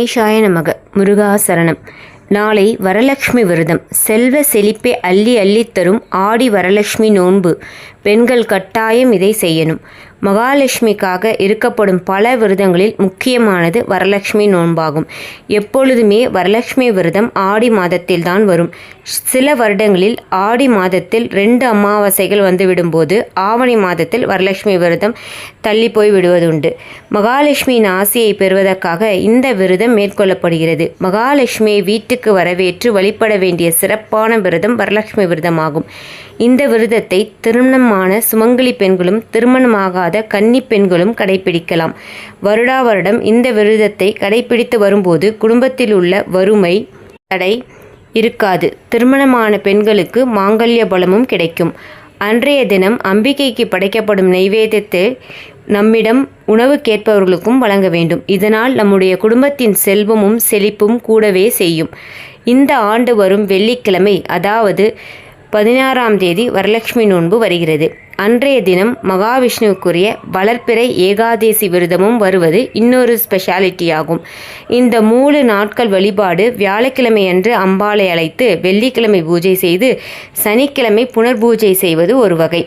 கணேஷாய நமக. முருகாசரணம் நாளை வரலட்சுமி விரதம். செல்வ செழிப்பை அள்ளி அள்ளித் தரும் ஆடி வரலட்சுமி நோன்பு. பெண்கள் கட்டாயம் இதை செய்யணும். மகாலட்சுமிக்காக இருக்கப்படும் பல விரதங்களில் முக்கியமானது வரலட்சுமி நோன்பாகும். எப்பொழுதுமே வரலட்சுமி விரதம் ஆடி மாதத்தில் தான் வரும். சில வருடங்களில் ஆடி மாதத்தில் ரெண்டு அமாவாசைகள் வந்துவிடும்போது ஆவணி மாதத்தில் வரலட்சுமி விரதம் தள்ளி போய் விடுவதுண்டு. மகாலட்சுமியின் ஆசையை பெறுவதற்காக இந்த விரதம் மேற்கொள்ளப்படுகிறது. மகாலட்சுமியை வீட்டுக்கு வரவேற்று வழிபட வேண்டிய சிறப்பான விரதம் வரலட்சுமி விரதமாகும். இந்த விரதத்தை திருமணமான சுமங்கலி பெண்களும் திருமணமாகாத கன்னி பெண்களும் கடைபிடிக்கலாம் வருடா வருடம் இந்த விரதத்தை கடைபிடித்து வரும்போது குடும்பத்தில் உள்ள வறுமை தடை இருக்காது. திருமணமான பெண்களுக்கு மாங்கல்ய பலமும் கிடைக்கும். அன்றைய தினம் அம்பிகைக்கு படைக்கப்படும் நைவேத்தியத்தை நம்மிடம் உணவு கேட்பவர்களுக்கும் வழங்க வேண்டும். இதனால் நம்முடைய குடும்பத்தின் செல்வமும் செழிப்பும் கூடவே செய்யும். இந்த ஆண்டு வரும் வெள்ளிக்கிழமை அதாவது பதினாறாம் தேதி வரலட்சுமி நோன்பு வருகிறது. அன்றைய தினம் மகாவிஷ்ணுவுக்குரிய வளர்ப்பிறை ஏகாதேசி விரதமும் வருவது இன்னொரு ஸ்பெஷாலிட்டி ஆகும் இந்த மூணு நாட்கள் வழிபாடு வியாழக்கிழமை அன்று அம்பாளை அழைத்து வெள்ளிக்கிழமை பூஜை செய்து சனிக்கிழமை புனர்பூஜை செய்வது ஒரு வகை.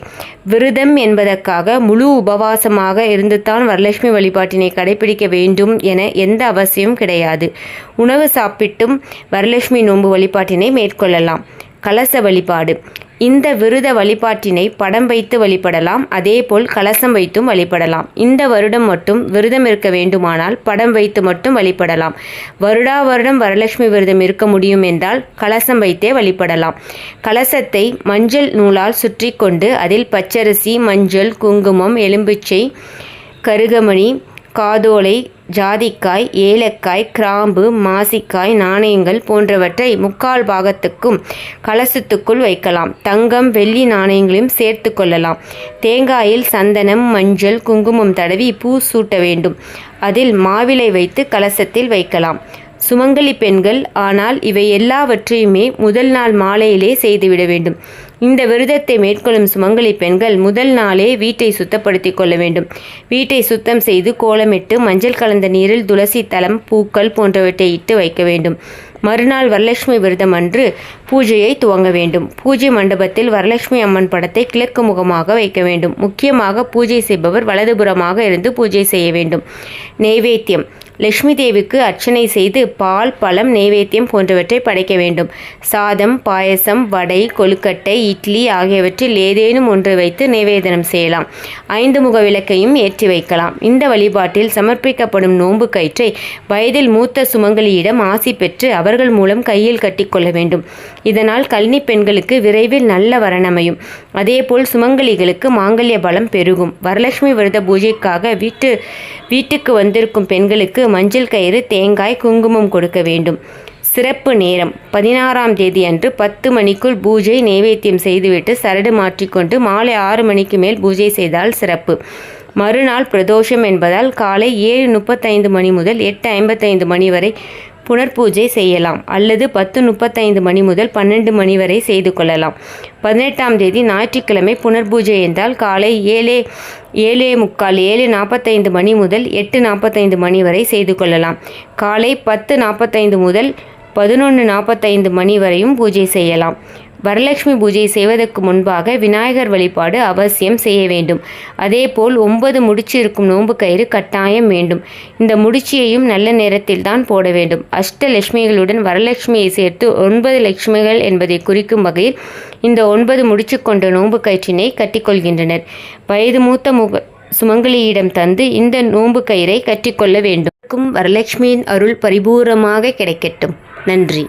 விரதம் என்பதற்காக முழு உபவாசமாக இருந்துதான் வரலட்சுமி வழிபாட்டினை கடைபிடிக்க வேண்டும் என எந்த அவசியம் கிடையாது. உணவு சாப்பிட்டும் வரலட்சுமி நோன்பு வழிபாட்டினை மேற்கொள்ளலாம். கலச வழிபாடு. இந்த விருத வழிபாட்டினை படம் வைத்து வழிபடலாம் அதேபோல் கலசம் வைத்தும் வழிபடலாம். இந்த வருடம் மட்டும் விரதம் இருக்க வேண்டுமானால் படம் வைத்து மட்டும் வழிபடலாம். வருடா வருடம் வரலட்சுமி விரதம் இருக்க முடியும் என்றால் கலசம் வைத்தே வழிபடலாம். கலசத்தை மஞ்சள் நூலால் சுற்றி கொண்டு அதில் பச்சரிசி மஞ்சள் குங்குமம் எலும்பிச்சை கருகமணி காதோலை ஜாதிக்காய் ஏலக்காய் கிராம்பு மாசிக்காய் நாணயங்கள் போன்றவற்றை முக்கால் பாகத்துக்கும் கலசத்துக்குள் வைக்கலாம். தங்கம் வெள்ளி நாணயங்களையும் சேர்த்து கொள்ளலாம். தேங்காயில் சந்தனம் மஞ்சள் குங்குமம் தடவி பூ சூட்ட வேண்டும். அதில் மாவிலை வைத்து கலசத்தில் வைக்கலாம். சுமங்கலி பெண்கள் ஆனால் இவை எல்லாவற்றையுமே முதல் நாள் மாலையிலே செய்துவிட வேண்டும். இந்த விரதத்தை மேற்கொள்ளும் சுமங்கலி பெண்கள் முதல் நாளே வீட்டை சுத்தப்படுத்தி கொள்ள வேண்டும். வீட்டை சுத்தம் செய்து கோலமிட்டு மஞ்சள் கலந்த நீரில் துளசி தளம் பூக்கள் போன்றவற்றை இட்டு வைக்க வேண்டும். மறுநாள் வரலட்சுமி விரதம் அன்று பூஜையை துவங்க வேண்டும். பூஜை மண்டபத்தில் வரலட்சுமி அம்மன் படத்தை கிழக்கு முகமாக வைக்க வேண்டும். முக்கியமாக பூஜை செய்பவர் வலதுபுறமாக இருந்து பூஜை செய்ய வேண்டும். நெய்வேத்தியம் லட்சுமி தேவிக்கு அர்ச்சனை செய்து பால் பழம் நெய்வேத்தியம் போன்றவற்றை படைக்க வேண்டும். சாதம் பாயசம் வடை கொழுக்கட்டை இட்லி ஆகியவற்றில் ஏதேனும் ஒன்று வைத்து நிவேதனம் செய்யலாம். ஐந்து முக விளக்கையும் ஏற்றி வைக்கலாம். இந்த வழிபாட்டில் சமர்ப்பிக்கப்படும் நோன்பு கயிற்றை வயதில் மூத்த சுமங்கலியிடம் ஆசி பெற்று அவர்கள் மூலம் கையில் கட்டிக்கொள்ள வேண்டும். இதனால் கல்னி பெண்களுக்கு விரைவில் நல்ல வரணமையும் அதேபோல் சுமங்கலிகளுக்கு மாங்கல்ய பலம் பெருகும். வரலட்சுமி விரத பூஜைக்காக வீட்டு வீட்டுக்கு வந்திருக்கும் பெண்களுக்கு மஞ்சள் கயிறு தேங்காய் குங்குமம் கொடுக்க வேண்டும். சிறப்பு நேரம் பதினாறாம் தேதி அன்று பத்து மணிக்குள் பூஜை நைவேத்தியம் செய்துவிட்டு சரடு மாற்றிக்கொண்டு மாலை ஆறு மணிக்கு மேல் பூஜை செய்தால் சிறப்பு. மறுநாள் பிரதோஷம் என்பதால் காலை ஏழு முப்பத்தைந்து மணி முதல் எட்டு ஐம்பத்தைந்து மணி வரை புனர்பூஜை செய்யலாம் அல்லது பத்து முப்பத்தைந்து மணி முதல் பன்னெண்டு மணி வரை செய்து கொள்ளலாம். பதினெட்டாம் தேதி ஞாயிற்றுக்கிழமை புனர்பூஜை என்றால் காலை ஏழே ஏழே முக்கால் ஏழு நாற்பத்தைந்து மணி முதல் எட்டு நாற்பத்தைந்து மணி வரை செய்து கொள்ளலாம். காலை பத்து நாற்பத்தைந்து முதல் பதினொன்று நாற்பத்தைந்து மணி வரையும் பூஜை செய்யலாம். வரலட்சுமி பூஜை செய்வதற்கு முன்பாக விநாயகர் வழிபாடு அவசியம் செய்ய வேண்டும். அதேபோல் ஒன்பது முடிச்சு இருக்கும் நோன்பு கயிறு கட்டாயம் வேண்டும். இந்த முடிச்சியையும் நல்ல நேரத்தில் தான் போட வேண்டும். அஷ்டலட்சுமிகளுடன் வரலட்சுமியை சேர்த்து ஒன்பது லட்சுமிகள் என்பதை குறிக்கும் வகையில் இந்த ஒன்பது முடிச்சு கொண்ட நோன்பு கயிற்றினை கட்டிக்கொள்கின்றனர். வயது மூத்த முக சுமங்கலியிடம் தந்து இந்த நோன்பு கயிறை கட்டிக்கொள்ள வேண்டும். வரலட்சுமியின் அருள் பரிபூரமாக கிடைக்கட்டும். நன்றி.